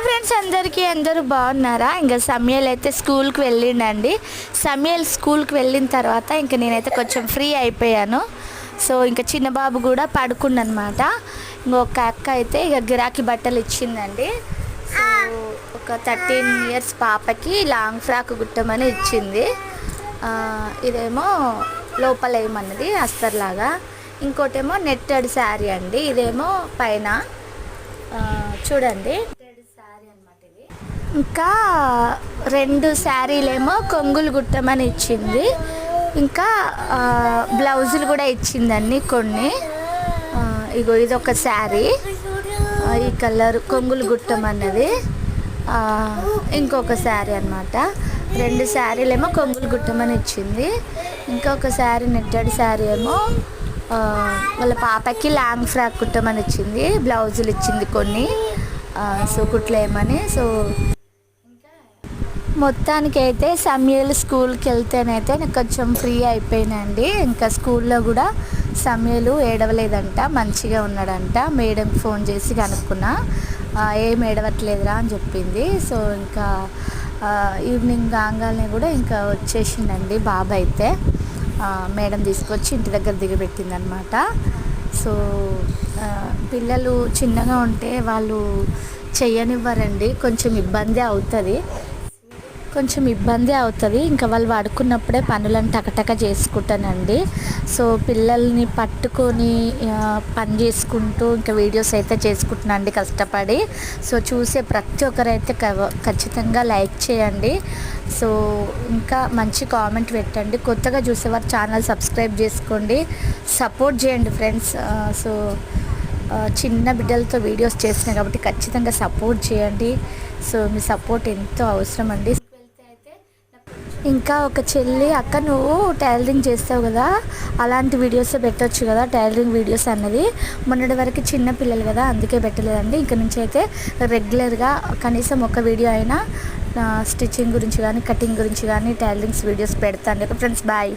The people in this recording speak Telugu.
హాయ్ ఫ్రెండ్స్ అందరికీ అందరూ బాగున్నారా? ఇంకా సమయల్ అయితే స్కూల్కి వెళ్ళిండండి. సమయల్ స్కూల్కి వెళ్ళిన తర్వాత ఇంకా నేనైతే కొంచెం ఫ్రీ అయిపోయాను. సో ఇంకా చిన్న బాబు కూడా పడుకుండనమాట. ఇంకొక అక్క అయితే ఇక గిరాకీ బట్టలు ఇచ్చిందండి. సో ఒక థర్టీన్ ఇయర్స్ పాపకి లాంగ్ ఫ్రాక్ కుట్టమని ఇచ్చింది. ఇదేమో లోపల ఏమన్నది? అస్తర్లాగా ఇంకోటేమో నెట్టెడ్ శారీ అండి. ఇదేమో పైన. చూడండి. ఇంకా రెండు శారీలేమో కొంగులు గుట్టమని ఇచ్చింది. ఇంకా బ్లౌజులు కూడా ఇచ్చిందండి కొన్ని. ఇగో ఇది ఒక శారీ ఈ కలర్ కొంగులు గుట్టం అన్నది ఇంకొక శారీ అన్నమాట. రెండు శారీలేమో కొంగులు గుట్టమని ఇచ్చింది. ఇంకొక శారీ నెట్టెడ్ శారీ ఏమో వాళ్ళ పాపకి లాంగ్ ఫ్రాక్ కుట్టమని ఇచ్చింది. బ్లౌజులు ఇచ్చింది కొన్ని. సో కుట్లేమని సో మొత్తానికి అయితే స్కూల్కి వెళ్తేనైతే నాకు కొంచెం ఫ్రీ అయిపోయినండి. ఇంకా స్కూల్లో కూడా సమయలు ఏడవలేదంట మంచిగా ఉన్నాడంట. మేడంకి ఫోన్ చేసి కనుక్కున్నా ఏం ఏడవట్లేదురా అని చెప్పింది. సో ఇంకా ఈవినింగ్ కాగానే కూడా ఇంకా వచ్చేసిందండి బాబు అయితే. మేడం తీసుకొచ్చి ఇంటి దగ్గర దిగబెట్టింది అనమాట సో పిల్లలు చిన్నగా ఉంటే వాళ్ళు చెయ్యనివ్వరండి. కొంచెం ఇబ్బంది అవుతుంది. కొంచెం ఇబ్బంది అవుతుంది. ఇంకా వాళ్ళు పడుకున్నప్పుడే పనులను టకటక చేసుకుంటానండి. సో పిల్లల్ని పట్టుకొని పని చేసుకుంటూ ఇంకా వీడియోస్ అయితే చేసుకుంటున్నానండి కష్టపడి. సో చూసే ప్రతి ఒక్కరైతే ఖచ్చితంగా లైక్ చేయండి. సో ఇంకా మంచి కామెంట్ పెట్టండి. కొత్తగా చూసేవారు ఛానల్ సబ్స్క్రైబ్ చేసుకోండి. సపోర్ట్ చేయండి ఫ్రెండ్స్. సో చిన్న బిడ్డలతో వీడియోస్ చేస్తున్నాయి కాబట్టి ఖచ్చితంగా సపోర్ట్ చేయండి. సో మీ సపోర్ట్ ఎంతో అవసరం అండి ఇంకా ఒక చెల్లి అక్క నువ్వు టైలరింగ్ చేస్తావు కదా అలాంటి వీడియోస్ పెట్టవచ్చు కదా టైలరింగ్ వీడియోస్ అన్నది. మొన్నటి వరకు చిన్న పిల్లలు కదా అందుకే పెట్టలేదండి. ఇంక నుంచి అయితే రెగ్యులర్గా కనీసం ఒక వీడియో అయినా స్టిచ్చింగ్ గురించి కానీ కటింగ్ గురించి కానీ టైలరింగ్స్ వీడియోస్ పెడతాను. Friends bye.